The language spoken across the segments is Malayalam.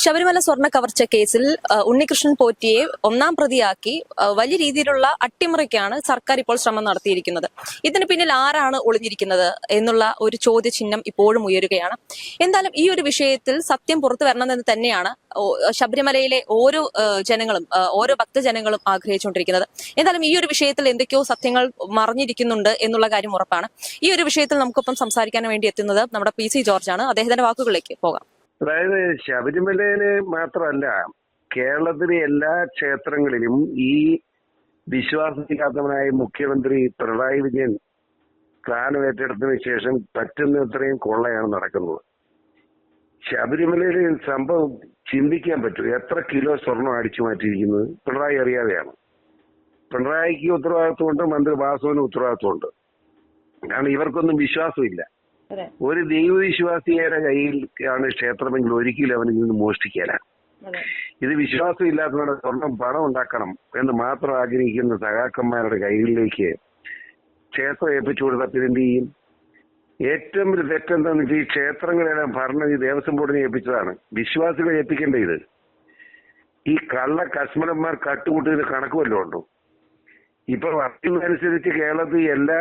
ശബരിമല സ്വർണ കവർച്ച കേസിൽ ഉണ്ണികൃഷ്ണൻ പോറ്റിയെ ഒന്നാം പ്രതിയാക്കി വലിയ രീതിയിലുള്ള അട്ടിമറിക്കാണ് സർക്കാർ ഇപ്പോൾ ശ്രമം നടത്തിയിരിക്കുന്നത്. ഇതിന് പിന്നിൽ ആരാണ് ഒളിഞ്ഞിരിക്കുന്നത് എന്നുള്ള ഒരു ചോദ്യചിഹ്നം ഇപ്പോഴും ഉയരുകയാണ്. എന്തായാലും ഈ ഒരു വിഷയത്തിൽ സത്യം പുറത്തു വരണമെന്ന് തന്നെയാണ് ശബരിമലയിലെ ഓരോ ജനങ്ങളും ഓരോ ഭക്തജനങ്ങളും ആഗ്രഹിച്ചുകൊണ്ടിരിക്കുന്നത്. എന്തായാലും ഈ ഒരു വിഷയത്തിൽ എന്തൊക്കെയോ സത്യങ്ങൾ മറിഞ്ഞിരിക്കുന്നുണ്ട് എന്നുള്ള കാര്യം ഉറപ്പാണ്. ഈ ഒരു വിഷയത്തിൽ നമുക്കൊപ്പം സംസാരിക്കാൻ വേണ്ടി എത്തുന്നത് നമ്മുടെ പി സി ജോർജ് ആണ് അദ്ദേഹത്തിന്റെ വാക്കുകളിലേക്ക് പോകാം. അതായത് ശബരിമലയിൽ മാത്രമല്ല കേരളത്തിലെ എല്ലാ ക്ഷേത്രങ്ങളിലും ഈ വിശ്വാസമില്ലാത്തവനായ മുഖ്യമന്ത്രി പിണറായി വിജയൻ സ്ഥാനം ഏറ്റെടുത്തതിനു ശേഷം പറ്റുന്നത്രയും കൊള്ളയാണ് നടക്കുന്നത്. ശബരിമലയിൽ സംഭവം ചിന്തിക്കാൻ പറ്റും. എത്ര കിലോ സ്വർണം അടിച്ചു മാറ്റിയിരിക്കുന്നത് പിണറായി അറിയാതെയാണ്. പിണറായിക്ക് ഉത്തരവാദിത്വമുണ്ട് മന്ത്രി വാസുവിന് ഉത്തരവാദിത്വമുണ്ട്. കാരണം ഇവർക്കൊന്നും വിശ്വാസമില്ല. ഒരു ദൈവവിശ്വാസിയുടെ കയ്യിൽ ആണ് ക്ഷേത്രമെങ്കിൽ ഒരിക്കലും അവനിൽ നിന്ന് മോഷ്ടിക്കല. ഇത് വിശ്വാസം ഇല്ലാത്തവരുടെ സ്വർണം പണം ഉണ്ടാക്കണം എന്ന് മാത്രം ആഗ്രഹിക്കുന്ന സഹാക്കന്മാരുടെ കൈകളിലേക്ക് ക്ഷേത്രം ഏൽപ്പിച്ചു കൊടുത്ത പിന്നെന്ത് ചെയ്യും? ഏറ്റവും ഒരു വെച്ചാൽ ഈ ക്ഷേത്രങ്ങളെല്ലാം ഭരണം ഈ ദേവസ്വം ബോർഡിനെ ഏൽപ്പിച്ചതാണ്. വിശ്വാസികളെ ഏൽപ്പിക്കേണ്ട ഇത്? ഈ കള്ള കശ്മലന്മാർ കട്ടുകൂട്ടിയത് കണക്ക് വല്ലതും ഉണ്ടോ? ഇപ്പൊ വർക്കുന്നതനുസരിച്ച് കേരളത്തിൽ എല്ലാ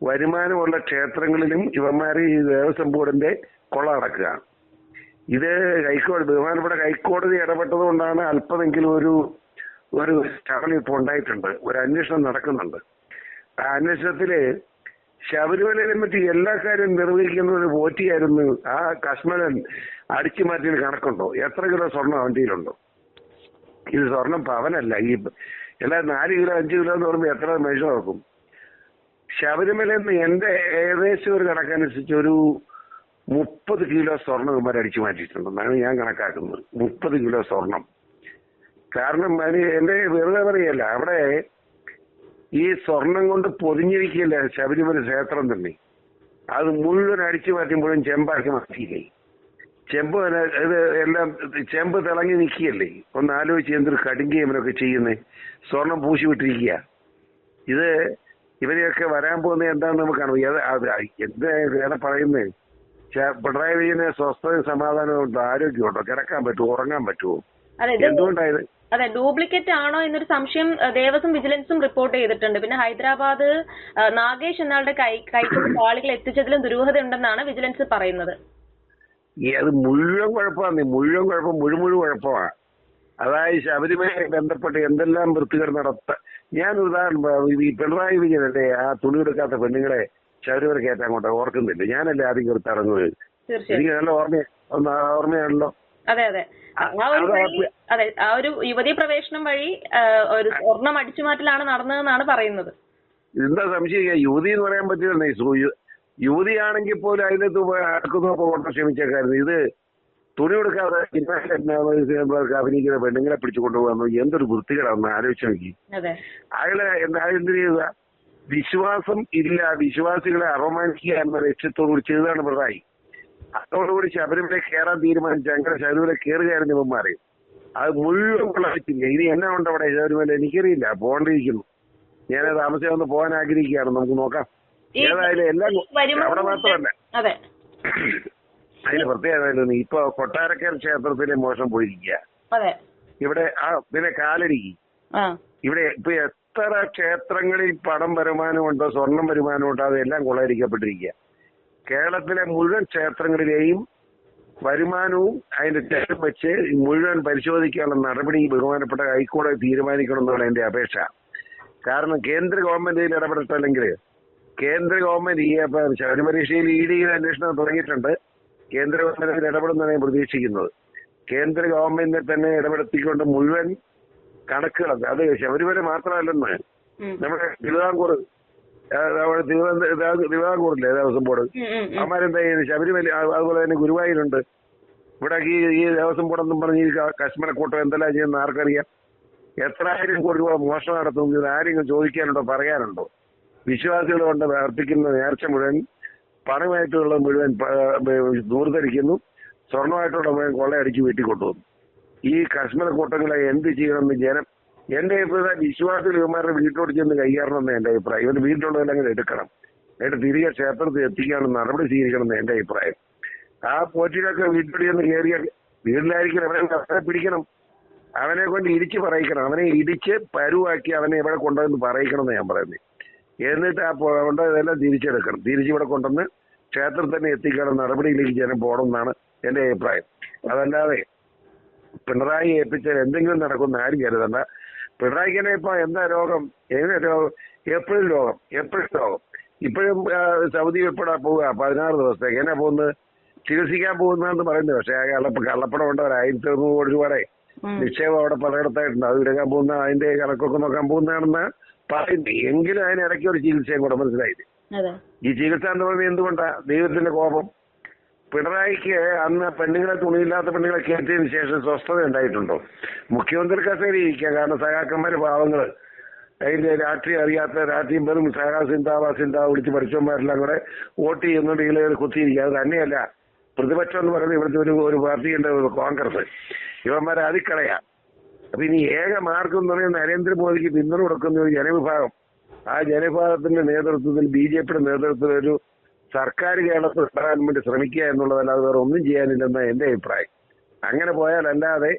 വരുമാനമുള്ള ക്ഷേത്രങ്ങളിലും ഇവന്മാര് ഈ ദേവസ്വം ബോർഡിന്റെ കൊള്ള നടക്കുകയാണ് ഇത് ഹൈക്കോടതി ബഹുമാനപ്പെട്ട ഹൈക്കോടതി ഇടപെട്ടത് കൊണ്ടാണ് അല്പമെങ്കിലും ഒരു ഒരു ചടങ്ങ് ഇപ്പോൾ ഉണ്ടായിട്ടുണ്ട്. ഒരു അന്വേഷണം നടക്കുന്നുണ്ട്. ആ അന്വേഷണത്തിൽ ശബരിമലയിലെ പറ്റി എല്ലാ കാര്യവും നിർവഹിക്കുന്ന ഒരു പോറ്റിയായിരുന്നു ആ കശ്മലൻ അടിച്ചു മാറ്റിയതിന് കണക്കുണ്ടോ? എത്ര കിലോ സ്വർണം അവന്റെയിലുണ്ടോ ഇത് സ്വർണം പവനല്ല ഈ എല്ലാ നാല് കിലോ അഞ്ച് കിലോ എന്ന് പറയുമ്പോൾ എത്ര മെഷർ നോക്കും ശബരിമലയിൽ നിന്ന് എന്റെ ഏകദേശം ഒരു കണക്കനുസരിച്ച് ഒരു മുപ്പത് കിലോ സ്വർണം ഇവന്മാർ അടിച്ചു മാറ്റിയിട്ടുണ്ടെന്നാണ് ഞാൻ കണക്കാക്കുന്നത്. മുപ്പത് കിലോ സ്വർണം കാരണം അതിന് എന്റെ വെറുതെ പറയല്ല. അവിടെ ഈ സ്വർണം കൊണ്ട് പൊതിഞ്ഞിരിക്കില്ല ശബരിമല ക്ഷേത്രം തന്നെ? അത് മുഴുവൻ അടിച്ചു മാറ്റുമ്പോഴും ചെമ്പാക്കി മാറ്റിയില്ലേ? ചെമ്പ് ഇത് എല്ലാം ചെമ്പ് തിളങ്ങി നിൽക്കുകയല്ലേ? ഒന്ന് ആലോചിച്ച് എന്തൊരു കടുങ്കിയമനൊക്കെ ചെയ്യുന്നേ? സ്വർണം പൂശി വിട്ടിരിക്കുക. ഇത് ഇവരെയൊക്കെ വരാൻ പോകുന്നത് എന്താണെന്ന് നമുക്ക് കാണും എന്ത് വേറെ പറയുന്നത് പിണറായി വിജയന് സ്വസ്ഥതയും സമാധാനവും ഉണ്ടോ? ആരോഗ്യമുണ്ടോ? കിടക്കാൻ പറ്റുമോ? ഉറങ്ങാൻ പറ്റുമോ? എന്തുകൊണ്ടായത്? അതെ ഡ്യൂപ്ലിക്കേറ്റ് ആണോ എന്നൊരു സംശയം ദേവസ്വം വിജിലൻസും റിപ്പോർട്ട് ചെയ്തിട്ടുണ്ട്. പിന്നെ ഹൈദരാബാദ് നാഗേഷ് എന്നാളുടെ കൈ കൈക്ക് ആളുകൾ എത്തിച്ചതിലും ദുരൂഹത ഉണ്ടെന്നാണ് വിജിലൻസ് പറയുന്നത്. അത് മുഴുവൻ കുഴപ്പമാണ്. മുഴുവൻ കുഴപ്പം മുഴുമുഴു കുഴപ്പമാണ്. അതായത് ശബരിമലയെ ബന്ധപ്പെട്ട് എന്തെല്ലാം വൃത്തികൾ നടത്ത ഞാൻ ഉദാഹരണം ഈ പിണറായി വിജയനല്ലേ ആ തുണി എടുക്കാത്ത പെണ്ണുങ്ങളെ ശബരിമല കയറ്റാൻ കൊണ്ട് ഓർക്കുന്നില്ല. ഞാനല്ലേ ആദ്യം കൊടുത്തിറങ്ങുന്നത് എനിക്ക് നല്ല ഓർമ്മ ഓർമ്മയാണല്ലോ. അതെ അതെ. ആ, ഒരു വഴി അതെ ആ ഒരു യുവതി പ്രവേശനം വഴി ഒരു സ്വർണം അടിച്ചു മാറ്റലാണ് നടന്നതെന്നാണ് പറയുന്നത്. എന്താ സംശയം യുവതി എന്ന് പറയാൻ പറ്റില്ല യുവതിയാണെങ്കിൽ പോലും അതിനകത്ത് അടക്കുന്നു ഓട്ടം ശ്രമിച്ചേക്കായിരുന്നു ഇത് തുണി കൊടുക്കാതെ അഭിനയിക്കുന്ന പെണ്ണുങ്ങളെ പിടിച്ചു കൊണ്ടുപോകാന്ന് എന്തൊരു വൃത്തികേടാന്ന് ആലോചിച്ചു നോക്കി. അയാളെ എന്താ എന്ത് ചെയ്ത വിശ്വാസം ഇല്ല. വിശ്വാസികളെ അപമാനിക്കുക എന്ന ലക്ഷ്യത്തോടുകൂടി ചെയ്തതാണ് പിണറായി. അതോടുകൂടി ശബരിമല കയറാൻ തീരുമാനിച്ച അങ്ങനെ ശബരിമല കയറുകയായിരുന്നു ഇവന്മാരെ. അത് മുഴുവൻ കൊള്ളാറ്റില്ല ഇനി എന്നാ ഉണ്ട് അവിടെ ശബരിമല? എനിക്കറിയില്ല. പോകണ്ടിരിക്കുന്നു ഞാൻ താമസിയാതെ ഒന്ന് പോകാൻ ആഗ്രഹിക്കുകയാണ്. നമുക്ക് നോക്കാം. ഏതായാലും എല്ലാം അവിടെ മാത്രമല്ല. അതിന് പ്രത്യേകത ഇപ്പൊ കൊട്ടാരക്കര ക്ഷേത്രത്തിലെ മോശം പോയിരിക്കുക അതെ. ഇവിടെ ആ പിന്നെ കാലടിക്ക്. ഇവിടെ ഇപ്പൊ എത്ര ക്ഷേത്രങ്ങളിൽ പണം വരുമാനമുണ്ടോ സ്വർണം വരുമാനമുണ്ടോ അതെല്ലാം കൊള്ളയിരിക്കപ്പെട്ടിരിക്കുക കേരളത്തിലെ മുഴുവൻ ക്ഷേത്രങ്ങളിലെയും വരുമാനവും അതിന്റെ ചെലവ് വെച്ച് മുഴുവൻ പരിശോധിക്കാനുള്ള നടപടി ബഹുമാനപ്പെട്ട ഹൈക്കോടതി തീരുമാനിക്കണമെന്നാണ് എന്റെ അപേക്ഷ. കാരണം കേന്ദ്ര ഗവൺമെന്റ് ഇതിൽ ഇടപെടട്ടല്ലെങ്കിൽ കേന്ദ്ര ഗവൺമെന്റ് ഈ ഇപ്പൊ ശബരിമലയിൽ ഇ ഡിയിൽ അന്വേഷണം തുടങ്ങിയിട്ടുണ്ട്. കേന്ദ്ര ഗവൺമെന്റ് അതിൽ ഇടപെടുന്നതാണ് ഞാൻ പ്രതീക്ഷിക്കുന്നത്. കേന്ദ്ര ഗവൺമെന്റിനെ തന്നെ ഇടപെടുത്തിക്കൊണ്ട് മുഴുവൻ കണക്കുകൾ അത് ശബരിമല മാത്രമല്ലെന്ന്. നമ്മുടെ തിരുവിതാംകൂർ തിരുവിതാംകൂറില്ലേ ദേവസ്വം ബോർഡ്. അവന്മാരെന്താ ചെയ്യുന്നത്? ശബരിമല അതുപോലെ തന്നെ ഗുരുവായൂരുണ്ട്. ഇവിടെ ഈ ഈ ദേവസ്വം ബോർഡെന്നും പറഞ്ഞ് ഈ ക- കശ്മീരക്കൂട്ടം എന്തെല്ലാം ചെയ്യുന്ന ആർക്കറിയാം? എത്രായിരം കോടി രൂപ മോഷണം നടത്തുന്നു ഇത് ആരെങ്കിലും ചോദിക്കാനുണ്ടോ പറയാനുണ്ടോ? വിശ്വാസികൾ കൊണ്ട് അർപ്പിക്കുന്ന നേർച്ച മുഴുവൻ പണമായിട്ടുള്ള മുഴുവൻ ദൂർധരിക്കുന്നു സ്വർണമായിട്ടുള്ള മുഴുവൻ കൊള്ളയടിച്ച് വീട്ടിൽ കൊണ്ടുവന്നു. ഈ കശ്മീർ കൂട്ടങ്ങളെ എന്ത് ചെയ്യണമെന്ന് ജനം എന്റെ അഭിപ്രായം വിശ്വാസികൾ ഇവന്മാരുടെ വീട്ടിലോട്ട് ചെന്ന് കൈകാറണമെന്ന് എന്റെ അഭിപ്രായം. ഇവന്റെ വീട്ടിലുള്ളവരെ അങ്ങനെ എടുക്കണം. എന്നിട്ട് തിരികെ ക്ഷേത്രത്തിൽ എത്തിക്കാനുള്ള നടപടി സ്വീകരിക്കണം എന്ന് എന്റെ അഭിപ്രായം. ആ പോറ്റിലൊക്കെ വീട്ടിൽ ചെന്ന് കയറിയ വീട്ടിലായിരിക്കും അവരെ അവനെ പിടിക്കണം. അവനെ കൊണ്ട് ഇടിച്ച് പറയിക്കണം. അവനെ ഇടിച്ച് പരുവാക്കി അവനെ ഇവിടെ കൊണ്ടുവന്ന് പറയിക്കണം എന്ന് ഞാൻ പറയുന്നത് എന്നിട്ട് ആ കൊണ്ടുപോയതെല്ലാം തിരിച്ചെടുക്കണം. തിരിച്ചിവിടെ കൊണ്ടുവന്ന് ക്ഷേത്രത്തിൽ തന്നെ എത്തിക്കണം നടപടിയിലേക്ക് ജനം പോകണം എന്നാണ് എന്റെ അഭിപ്രായം. അതല്ലാതെ പിണറായി ഏൽപ്പിച്ചാൽ എന്തെങ്കിലും നടക്കുമെന്ന് ആരും കരുതണ്ട. പിണറായിക്ക് തന്നെ ഇപ്പൊ എന്താ രോഗം? എങ്ങനെ രോഗം? എപ്പോഴും രോഗം. എപ്പോഴും രോഗം. ഇപ്പോഴും സൗദി ഉൾപ്പെടെ പോവുക. പതിനാറ് ദിവസത്തേക്ക്. എങ്ങനെ പോകുന്നത്? ചികിത്സിക്കാൻ പോകുന്നതെന്ന് പറയുന്നത്. പക്ഷെ കള്ളപ്പ കള്ളപ്പണം ഉണ്ട് ഒരു ആയിരത്തി അറുന്നൂറ് കോടി രൂപയുടെ. നിക്ഷേപം അവിടെ പലയിടത്തായിട്ടുണ്ട്. അത് എടുക്കാൻ പോകുന്ന അതിന്റെ കണക്കൊക്കെ നോക്കാൻ പോകുന്നതാണെന്ന് പറയുന്നത് എങ്കിലും അതിനിടയ്ക്ക് ഒരു ചികിത്സയും കൂടെ മനസ്സിലായത് ഈ ചികിത്സ എന്ന് പറയുന്നത് എന്തുകൊണ്ടാ? ദൈവത്തിന്റെ കോപം. പിണറായിക്ക് അന്ന് പെണ്ണുങ്ങളെ തുണിയില്ലാത്ത പെണ്ണുങ്ങളെ കയറ്റിയതിനു ശേഷം സ്വസ്ഥത ഉണ്ടായിട്ടുണ്ടോ? മുഖ്യമന്ത്രി കസേരി ഇരിക്കുക. കാരണം സഹാക്കന്മാര് പാവങ്ങൾ. അതിന്റെ രാഷ്ട്രീയം അറിയാത്ത രാഷ്ട്രീയം വെറും സഹാ സിന്താവ സിന്താവ വിളിച്ച് പഠിച്ചവന്മാരെല്ലാം കൂടെ വോട്ട് ചെയ്യുന്നുണ്ട് ഇളകൾ കുത്തിയിരിക്കുക. അത് തന്നെയല്ല. പ്രതിപക്ഷം എന്ന് പറയുന്നത് ഇവിടുത്തെ ഒരു ഒരു പാർട്ടിയുണ്ട് കോൺഗ്രസ്. ഇവന്മാരെ അതിക്കളയാ. അപ്പൊ ഇനി ഏക മാർഗം എന്ന് പറയുന്നത് നരേന്ദ്രമോദിക്ക് പിന്തുണ കൊടുക്കുന്ന ഒരു ജനവിഭാഗം. ആ ജനവിഭാഗത്തിന്റെ നേതൃത്വത്തിൽ ബി ജെ പിയുടെ നേതൃത്വത്തിൽ ഒരു സർക്കാർ കേരളത്തിൽ ഉണ്ടാകാൻ വേണ്ടി ശ്രമിക്കുക എന്നുള്ളതല്ലാതെ വേറെ ഒന്നും ചെയ്യാനില്ലെന്ന എന്റെ അഭിപ്രായം. അങ്ങനെ പോയാൽ അല്ലാതെ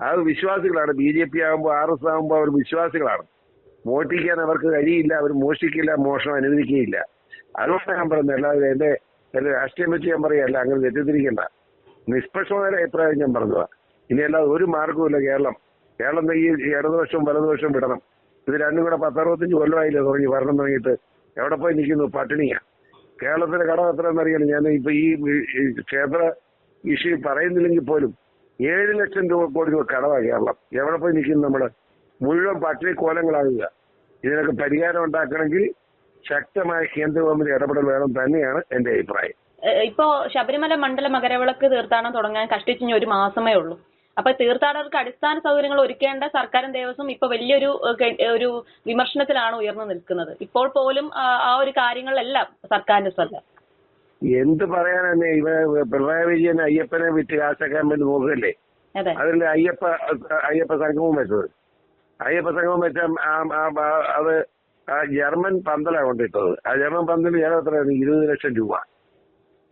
അത് വിശ്വാസികളാണ്. ബി ജെ പി ആകുമ്പോൾ ആർ എസ് ആകുമ്പോൾ അവർ വിശ്വാസികളാണ്. മോഷ്ടിക്കാൻ അവർക്ക് കഴിയില്ല അവർ മോഷ്ടിക്കില്ല മോഷണം അനുവദിക്കുകയില്ല. അതുകൊണ്ട് ഞാൻ പറയുന്നത്. അല്ലാതെ എന്റെ എന്റെ രാഷ്ട്രീയം വെച്ച് ഞാൻ പറയല്ല അങ്ങനെ തെറ്റിദ്ധരിക്കണ്ട. നിഷ്പക്ഷമായ അഭിപ്രായം ഞാൻ പറഞ്ഞതാണ് ഇനി അല്ലാതെ ഒരു മാർഗവുമില്ല കേരളം. കേരളം ഈ ഇടതുപക്ഷവും വലതുപക്ഷവും വിടണം. ഇത് രണ്ടും കൂടെ പത്തറുപത്തഞ്ച് കൊല്ലമായില്ലേ തുടങ്ങി ഭരണം തുടങ്ങിയിട്ട്. എവിടെ പോയി നിൽക്കുന്നു? പട്ടിണിയാ. കേരളത്തിലെ എത്ര എന്നറിയാലും ഞാൻ ഇപ്പൊ ഈ ക്ഷേത്ര ഇഷ്യൂ പറയുന്നില്ലെങ്കിൽ പോലും ഏഴ് ലക്ഷം രൂപ കോടി രൂപ കടമാണ് കേരളം. എവിടെ പോയി നിൽക്കുന്നു നമ്മൾ? മുഴുവൻ പട്ടിണി കോലങ്ങളാകുക. ഇതിനൊക്കെ പരിഹാരം ഉണ്ടാക്കണമെങ്കിൽ ശക്തമായ കേന്ദ്ര ഗവൺമെന്റ് ഇടപെടൽ വേണം തന്നെയാണ് എന്റെ അഭിപ്രായം. ഇപ്പോ ശബരിമല മണ്ഡല മകരവിളക്ക് തീർത്ഥാടനം തുടങ്ങാൻ കഷ്ടിച്ചു ഒരു മാസമേ ഉള്ളൂ. അപ്പൊ തീർത്ഥാടകർക്ക് അടിസ്ഥാന സൗകര്യങ്ങൾ ഒരുക്കേണ്ട സർക്കാരും ദേവസ്വം ഇപ്പൊ വലിയൊരു ഒരു വിമർശനത്തിലാണ് ഉയർന്നു നിൽക്കുന്നത്. ഇപ്പോൾ പോലും ആ ഒരു കാര്യങ്ങളെല്ലാം സർക്കാരിന്റെ ശ്രദ്ധ. എന്ത് പറയാനാണ് ഇവ പിണറായി വിജയൻ അയ്യപ്പനെ വിറ്റ് കാശാക്കാൻ വേണ്ടി നോക്കുകയല്ലേ അതെ. അതിൽ അയ്യപ്പ അയ്യപ്പ സംഗമം വെച്ചത്. അയ്യപ്പ സംഗമം വെച്ച അത് ആ ജർമ്മൻ പന്തലാണ് കൊണ്ടിട്ടത്. ആ ജർമ്മൻ പന്തൽ ഏറെ എത്രയാണ് ഇരുപത് ലക്ഷം രൂപ.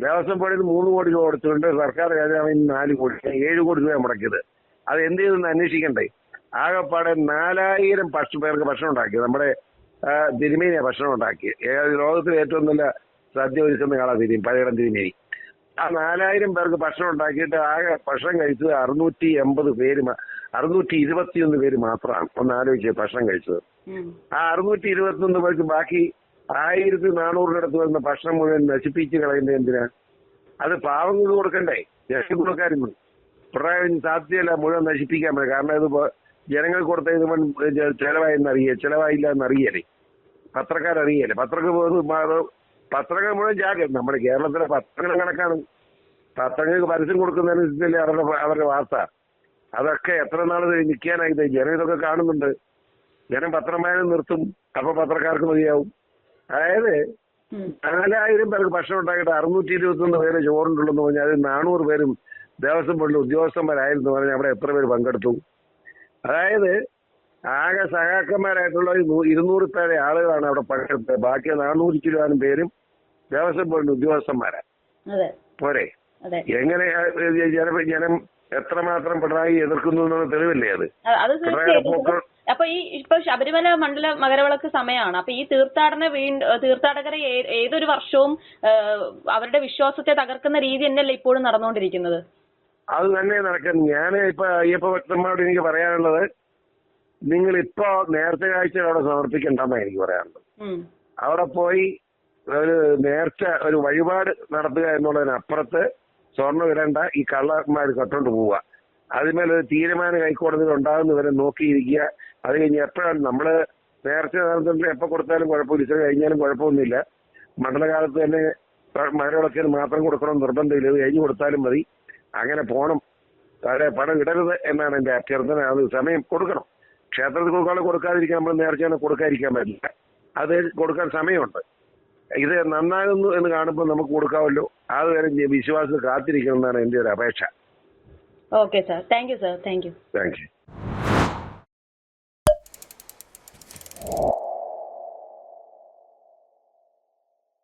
ദേവസ്വം ബോർഡിൽ മൂന്ന് കോടി രൂപ കൊടുത്തിട്ടുണ്ട്. സർക്കാർ രാജാവിന് നാല് കോടി ഏഴ് കോടി രൂപ മുടക്കിയത്. അത് എന്ത് ചെയ്തെന്ന് അന്വേഷിക്കണ്ടേ? ആകെപ്പാടെ നാലായിരം ഭക്ഷ പേർക്ക് ഭക്ഷണം ഉണ്ടാക്കി. നമ്മുടെ തിരുമേനിയ ഭക്ഷണം ഉണ്ടാക്കി. ലോകത്തിലെ ഏറ്റവും നല്ല സദ്യ ഒരുക്കുന്ന ആളാ തിരി പഴയടം തിരുമേനി. ആ നാലായിരം പേർക്ക് ഭക്ഷണം ഉണ്ടാക്കിയിട്ട് ആകെ ഭക്ഷണം കഴിച്ചത് അറുന്നൂറ്റി എൺപത് പേര് അറുന്നൂറ്റി ഇരുപത്തിയൊന്ന് പേര് മാത്രമാണ്. ഒന്ന് ആലോചിച്ചത് ഭക്ഷണം കഴിച്ചത്. ആ അറുന്നൂറ്റി ഇരുപത്തിയൊന്ന് പേർക്ക് ബാക്കി ആയിരത്തി നാനൂറിനടുത്ത് വരുന്ന ഭക്ഷണം മുഴുവൻ നശിപ്പിച്ച് കളയുന്നത് എന്തിനാ? അത് പാവങ്ങൾക്ക് കൊടുക്കണ്ടേ? ജനങ്ങൾക്ക് കൊടുക്കായിരുന്നു പിണറായി സാധ്യതയല്ല മുഴുവൻ നശിപ്പിക്കാൻ പറ്റും കാരണം ഇത് ജനങ്ങൾ കൊടുത്ത ഇത് ചെലവായെന്ന് ചെലവായില്ല എന്നറിയല്ലേ പത്രക്കാരറിയല്ലേ? പത്രങ്ങൾ പോകുന്നത് പത്രങ്ങൾ മുഴുവൻ ജാഗ്രത. നമ്മുടെ കേരളത്തിലെ പത്രങ്ങൾ കണക്കാണ്. പത്രങ്ങൾക്ക് പരസ്യം കൊടുക്കുന്നതിനനുസരിച്ചല്ലേ അവരുടെ അവരുടെ വാർത്ത. അതൊക്കെ എത്ര നാൾ നിൽക്കാനായി ജനം ഇതൊക്കെ കാണുന്നുണ്ട്. ജനം പത്രമായാലും നിർത്തും. അപ്പൊ പത്രക്കാർക്ക് മതിയാവും. അതായത്. നാലായിരം പേർക്ക് ഭക്ഷണം ഉണ്ടാക്കിയിട്ട് അറുന്നൂറ്റി ഇരുപത്തൊന്ന് പേര് ചോറുണ്ടുള്ളെന്ന് പറഞ്ഞാൽ അതിൽ നാനൂറ് പേരും ദേവസ്വം ബോർഡിലെ ഉദ്യോഗസ്ഥന്മാരായിരുന്നു പറഞ്ഞാൽ അവിടെ എത്ര പേര് പങ്കെടുത്തു. അതായത് ആകെ സഹാക്കന്മാരായിട്ടുള്ള ഇരുന്നൂറ് പേരെ ആളുകളാണ് അവിടെ പങ്കെടുത്തത്. ബാക്കി നാനൂറ്റി ചിലവാനും പേരും ദേവസ്വം ബോർഡിന്റെ ഉദ്യോഗസ്ഥന്മാരാണ് പോരെ? എങ്ങനെ ജനം എത്രമാത്രം പിണറായി എതിർക്കുന്നു എന്നുള്ള തെളിവല്ലേ അത്? അത് തീർച്ചയായിട്ടും. അപ്പൊ ഈ ഇപ്പൊ ശബരിമല മണ്ഡല മകരവിളക്ക് സമയമാണ്. അപ്പൊ ഈ തീർത്ഥാടന വീണ്ടും തീർത്ഥാടകരെ ഏതൊരു വർഷവും അവരുടെ വിശ്വാസത്തെ തകർക്കുന്ന രീതി തന്നെയല്ലേ ഇപ്പോഴും നടന്നുകൊണ്ടിരിക്കുന്നത്? അത് തന്നെ നടക്കുന്നു ഞാൻ ഇപ്പൊ അയ്യപ്പ ഭക്തന്മാരോട് എനിക്ക് പറയാനുള്ളത് നിങ്ങൾ ഇപ്പൊ നേരത്തെ കാഴ്ച അവിടെ സമർപ്പിക്കണ്ടെന്നാണ് എനിക്ക് പറയാനുള്ളത്. അവിടെ പോയി ഒരു നേർച്ച ഒരു വഴിപാട് നടത്തുക എന്നുള്ളതിനപ്പുറത്ത് സ്വർണം ഇടണ്ട ഈ കള്ളന്മാർ കട്ടോണ്ട് പോവുക അതിന്മേലൊരു തീരുമാനം ഹൈക്കോടതിയിൽ ഉണ്ടാകുന്നവരെ നോക്കിയിരിക്കുക. അത് കഴിഞ്ഞ് എപ്പോഴാണ് നമ്മൾ നേരത്തെ നേതൃത്വത്തിൽ എപ്പോ കൊടുത്താലും കുഴപ്പമില്ല ഇച്ചിരി കഴിഞ്ഞാലും കുഴപ്പമൊന്നുമില്ല. മണ്ഡലകാലത്ത് തന്നെ മരവിളക്കിന് മാത്രം കൊടുക്കണം നിർബന്ധമില്ല. ഇത് കഴിഞ്ഞ് കൊടുത്താലും മതി. അങ്ങനെ പോണം. താഴെ പണം ഇടരുത് എന്നാണ് എന്റെ അഭ്യർത്ഥന. അത് സമയം കൊടുക്കണം. ക്ഷേത്രത്തിൽ കൊടുക്കാതെ കൊടുക്കാതിരിക്കാൻ നമ്മൾ നേർച്ചയാണ് കൊടുക്കാതിരിക്കാൻ പറ്റില്ല. അത് കൊടുക്കാൻ സമയമുണ്ട്. ഇത് നന്നാകുന്നു എന്ന് കാണുമ്പോൾ നമുക്ക് കൊടുക്കാമല്ലോ. അതുവരെ വിശ്വാസം കാത്തിരിക്കണം എന്നാണ് എന്റെ ഒരു അപേക്ഷ. Okay sir thank you sir thank you thank you